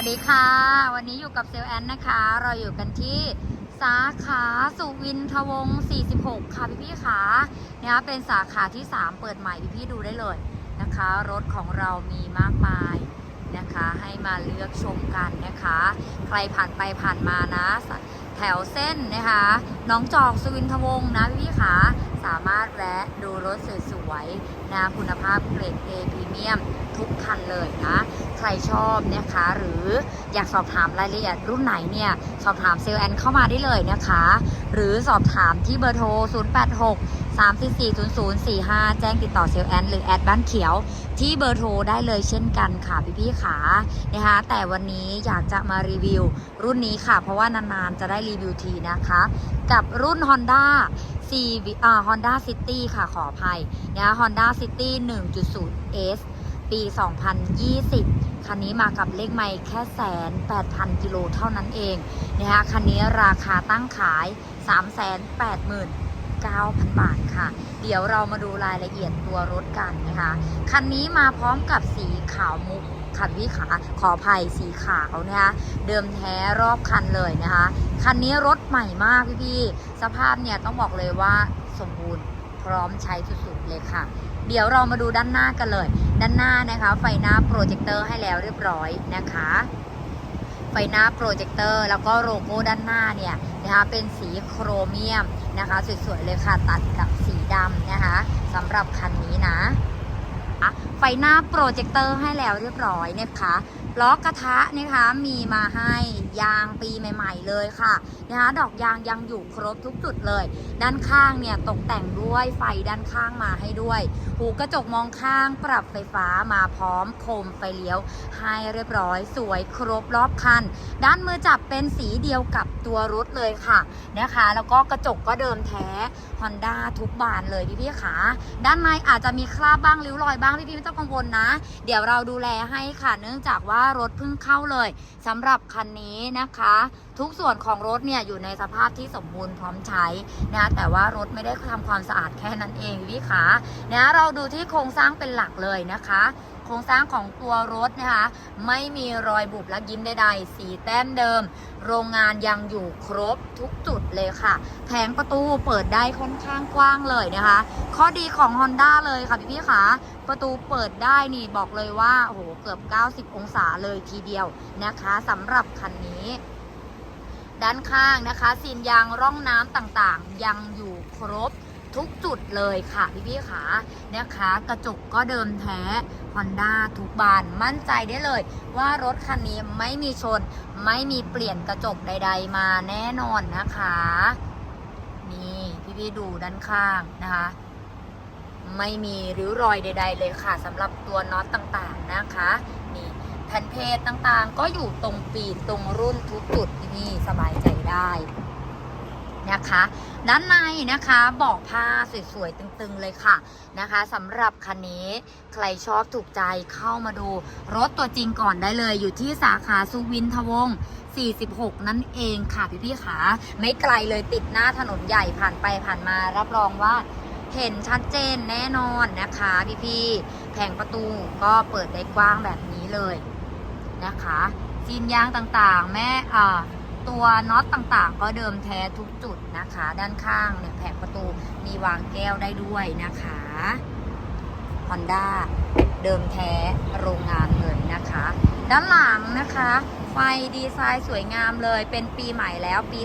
วัสดีค่ะ วันนี้อยู่กับเซลแอนนะคะ เราอยู่กันที่สาขาสุวินทวงศ์46 ค่ะพี่พี่ๆค่ะนะคะเป็นสาขาที่ 3 เปิดใหม่พี่พี่ดูได้เลยนะคะ รถของเรามีมากมายนะคะ ให้มาเลือกชมกันนะคะ ใครผ่านไปผ่านมานะ แถวเส้นนะคะน้องจอกสุวินทวงศ์นะพี่พี่ๆค่ะสามารถแวะดูรถสวยๆนะคุณภาพเกรด A พรีเมียมทุกคันเลยนะ ใครชอบนะคะ หรืออยากสอบถามรายละเอียดรุ่นไหนเนี่ยสอบถามเซลแอนเข้ามาได้เลยนะคะ หรือสอบถามที่เบอร์โทร 086 344 0045 แจ้งติดต่อเซลแอนหรือแอดบ้านเขียว ที่เบอร์โทรได้เลยเช่นกันค่ะพี่ๆขานะคะ แต่วันนี้อยากจะมารีวิวรุ่นนี้ค่ะ เพราะว่านานๆจะได้รีวิวทีนะคะ กับรุ่น Honda C อ่า Honda City ค่ะขออภัยนะคะ Honda City 1.0 S ปี 2020 คันนี้มากับเลขไม่แค่แสนแปดพันกิโลเท่านั้นเองนะคะคันนี้ราคาตั้งขาย 3 8 9 0 0 0 บาทค่ะ เดี๋ยวเรามาดูรายละเอียดตัวรถกันนะคะ คันนี้มาพร้อมกับสีขาวมุกคันวิขาขอภัยสีขาวนะคะเดิมแท้รอบคันเลยนะคะ คันนี้รถใหม่มากพี่ๆสภาพเนี่ยต้องบอกเลยว่าสมบูรณ์ พร้อมใช้สุดๆเลยค่ะ เดี๋ยวเรามาดูด้านหน้ากันเลย ด้านหน้านะคะ ไฟหน้าโปรเจคเตอร์ให้แล้วเรียบร้อยนะคะ ไฟหน้าโปรเจคเตอร์แล้วก็โลโก้ด้านหน้าเนี่ยนะคะเป็นสีโครเมียมนะคะ สวยๆเลยค่ะตัดกับสีดำนะคะสำหรับคันนี้นะไฟหน้าโปรเจคเตอร์ให้แล้วเรียบร้อยนะคะล้อกระทะนะคะมีมาให้ยางปีใหม่ ๆ เลยค่ะ นะคะดอกยางยังอยู่ครบทุกจุดเลย ด้านข้างเนี่ยตกแต่งด้วยไฟด้านข้างมาให้ด้วย หูกระจกมองข้างปรับไฟฟ้ามาพร้อมโคมไฟเลี้ยว ให้เรียบร้อยสวยครบรอบคัน ด้านมือจับเป็นสีเดียวกับตัวรถเลยค่ะนะคะ แล้วก็กระจกก็เดิมแท้ Honda ทุกบานเลยพี่พี่ขาด้านในอาจจะมีคราบบ้างริ้วรอยบ้างพี่พี่ไม่ต้องกังวลนะ เดี๋ยวเราดูแลให้ค่ะ เนื่องจากว่ารถเพิ่งเข้าเลยสำหรับคันนี้นะคะ ทุกส่วนของรถเนี่ยอยู่ในสภาพที่สมบูรณ์พร้อมใช้นะแต่ว่ารถไม่ได้ทำความสะอาดแค่นั้นเองพี่ขานะเราดูที่โครงสร้างเป็นหลักเลยนะคะโครงสร้างของตัวรถนะคะไม่มีรอยบุบและยิ้มใดๆ สีแต้มเดิม โรงงานยังอยู่ครบทุกจุดเลยค่ะแผงประตูเปิดได้ค่อนข้างกว้างเลยนะคะ ข้อดีของ Honda เลยค่ะพี่พี่ๆขาประตูเปิดได้นี่บอกเลยว่าโอ้โหเกือบ 90 องศาเลยทีเดียวนะคะสำหรับคันนี้ ด้านข้างนะคะซีนยางร่องน้ำต่างๆ ยังอยู่ครบทุกจุดเลยค่ะพี่พี่ขานะคะ กระจกก็เดิมแท้ Honda ทุกบานมั่นใจได้เลย ว่ารถคันนี้ไม่มีชน ไม่มีเปลี่ยนกระจกใด ๆ มาแน่นอนนะคะนี่พี่ๆดูด้านข้างนะคะ ไม่มีริ้วรอยใด ๆ เลยค่ะสำหรับตัวน็อตต่างๆนะคะนี่ แผ่นเพจต่างๆ ก็อยู่ตรงปีกตรงรุ่นทุกจุดที่นี่สบายใจได้นะคะ ด้านในนะคะบอกผ้าสวยๆ ตึงๆเลยค่ะนะคะสำหรับคันนี้ใครชอบถูกใจเข้ามาดู รถตัวจริงก่อนได้เลยอยู่ที่สาขาสุวินทวงศ์46 นั่นเองค่ะพี่ๆขาไม่ไกลเลยติดหน้าถนนใหญ่ผ่านไปผ่านมารับรองว่าเห็นชัดเจนแน่นอนนะคะพี่ๆแผงประตูก็เปิดได้กว้างแบบนี้เลย นะคะซีนยางต่างๆ แม่อ่าตัวน็อตต่างๆ ก็เดิมแท้ทุกจุดนะคะ ด้านข้างเนี่ยแผงประตูมีวางแก้วได้ด้วยนะคะ Honda เดิมแท้โรงงานเลยนะคะ ด้านหลังนะคะ ไฟดีไซน์สวยงามเลยเป็นปีใหม่แล้วปี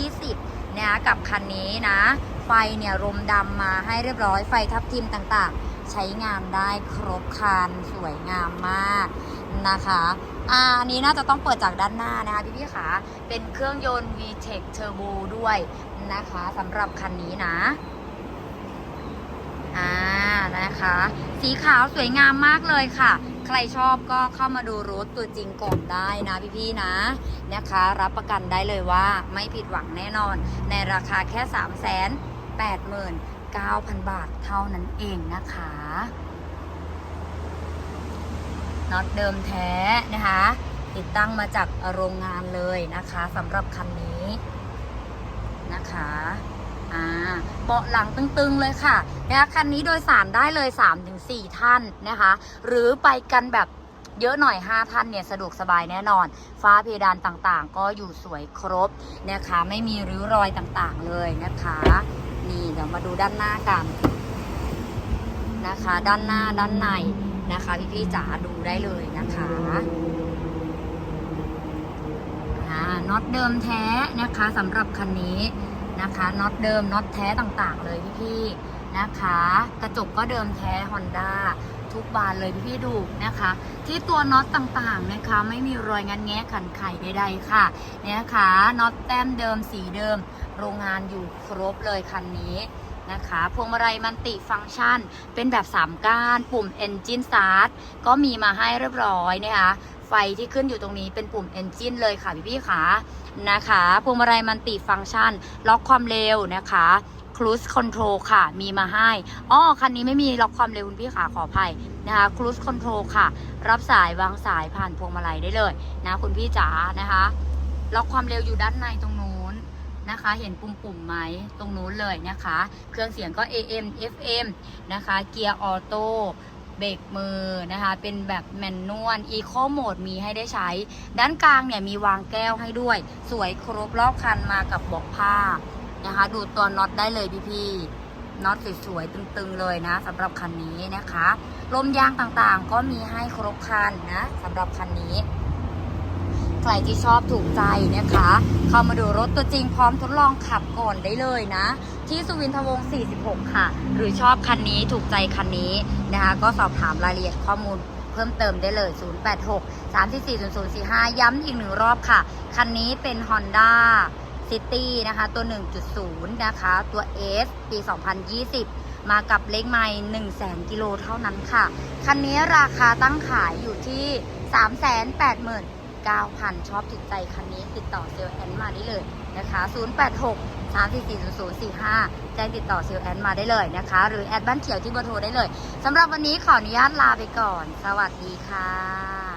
2020นะกับคันนี้นะ ไฟเนี่ยรมดำมาให้เรียบร้อยไฟทับทิมต่างๆ ใช้งานได้ครบคันสวยงามมาก นะคะอ่าอันนี้น่าจะต้องเปิดจากด้านหน้านะคะพี่พี่ๆขาเป็นเครื่องยนต์ VTEC Turbo ด้วยนะคะสำหรับคันนี้นะอ่านะคะ สีขาวสวยงามมากเลยค่ะ ใครชอบก็เข้ามาดูรถตัวจริงก่อนได้นะพี่ๆนะนะคะ รับประกันได้เลยว่าไม่ผิดหวังแน่นอน ในราคาแค่ 3 8 9 0 0 0 บาทเท่านั้นเองนะคะ น็อตเดิมแท้นะคะ ติดตั้งมาจากโรงงานเลยนะคะสำหรับคันนี้นะคะอ่าเบาะหลังตึงๆเลยค่ะนะคะคันนี้โดยสารได้เลย 3-4 ท่านนะคะ หรือไปกันแบบเยอะหน่อย 5 ท่านเนี่ยสะดวกสบายแน่นอน ฟ้าเพดานต่างๆ ก็อยู่สวยครบนะคะไม่มีริ้วรอยต่างๆเลยนะคะ นี่เดี๋ยวมาดูด้านหน้ากันนะคะ ด้านหน้าด้านในนะคะ พี่ๆจ๋าดู ได้เลยนะคะน็อตเดิมแท้นะคะสำหรับคันนี้นะคะน็อตเดิมน็อตแท้ต่างๆ เลยพี่ๆนะคะ กระจกก็เดิมแท้ Honda ทุกบานเลยพี่ๆดูนะคะ ที่ตัวน็อตต่างๆนะคะ ไม่มีรอยงันแงะขันไข่ใดๆค่ะเนี่ยนะคะน็อตแต้มเดิมสีเดิม โรงงานอยู่ครบเลยคันนี้ นะคะพวงมาลัยมันติฟังก์ชัน เป็นแบบ 3 ก้าน ปุ่ม Engine Start ก็มีมาให้เรียบร้อยนะคะไฟที่ขึ้นอยู่ตรงนี้เป็นปุ่ม Engine เลยค่ะพี่ๆค่ะนะคะพวงมาลัยมันติฟังก์ชัน ล็อกความเร็วนะคะ Cruise Control ค่ะมีมาให้อ้อคันนี้ไม่มีล็อกความเร็วคุณพี่ขาขออภัยนะคะ Cruise Control ค่ะ รับสายวางสายผ่านพวงมาลัยได้เลยนะคุณพี่จ๋านะคะ ล็อกความเร็วอยู่ด้านในตรงนู้น นะคะ เห็นปุ่มๆไหมตรงนู้นเลยนะคะ เครื่องเสียงก็ AM FM นะคะ เกียร์ออโต้เบรกมือนะคะ เป็นแบบแมนนวลอีโคโหมดมีให้ได้ใช้ ด้านกลางเนี่ยมีวางแก้วให้ด้วย สวยครบรอบคันมากับบอกผ้านะคะ ดูตัวน็อตได้เลยพี่ๆน็อตสวยๆตึงๆเลยนะสำหรับคันนี้นะคะลมยางต่างๆก็มีให้ครบคันนะสำหรับคันนี้ ใครที่ชอบถูกใจนะคะ เข้ามาดูรถตัวจริงพร้อมทดลองขับก่อนได้เลยนะ ที่สุวินทวงศ์46 ค่ะ หรือชอบคันนี้ถูกใจคันนี้นะคะ ก็สอบถามรายละเอียดข้อมูลเพิ่มเติมได้เลย 086 344 0045 ย้ำอีกหนึ่งรอบค่ะ คันนี้เป็น Honda City นะคะ ตัว 1.0 นะคะ ตัว S ปี 2020 มากับเลขไมล์1 0 0 0 0 0 กิโลเท่านั้นค่ะ คันนี้ราคาตั้งขายอยู่ที่ 380,000 9,000 ชอบติดใจคันนี้ติดต่อเซลแอนมาได้เลยนะคะ 086 344 0045 แจ้งติดต่อเซลแอนมาได้เลยนะคะ หรือแอดบ้านเขียวที่เบอร์โทรได้เลยสำหรับวันนี้ขออนุญาตลาไปก่อน สวัสดีค่ะ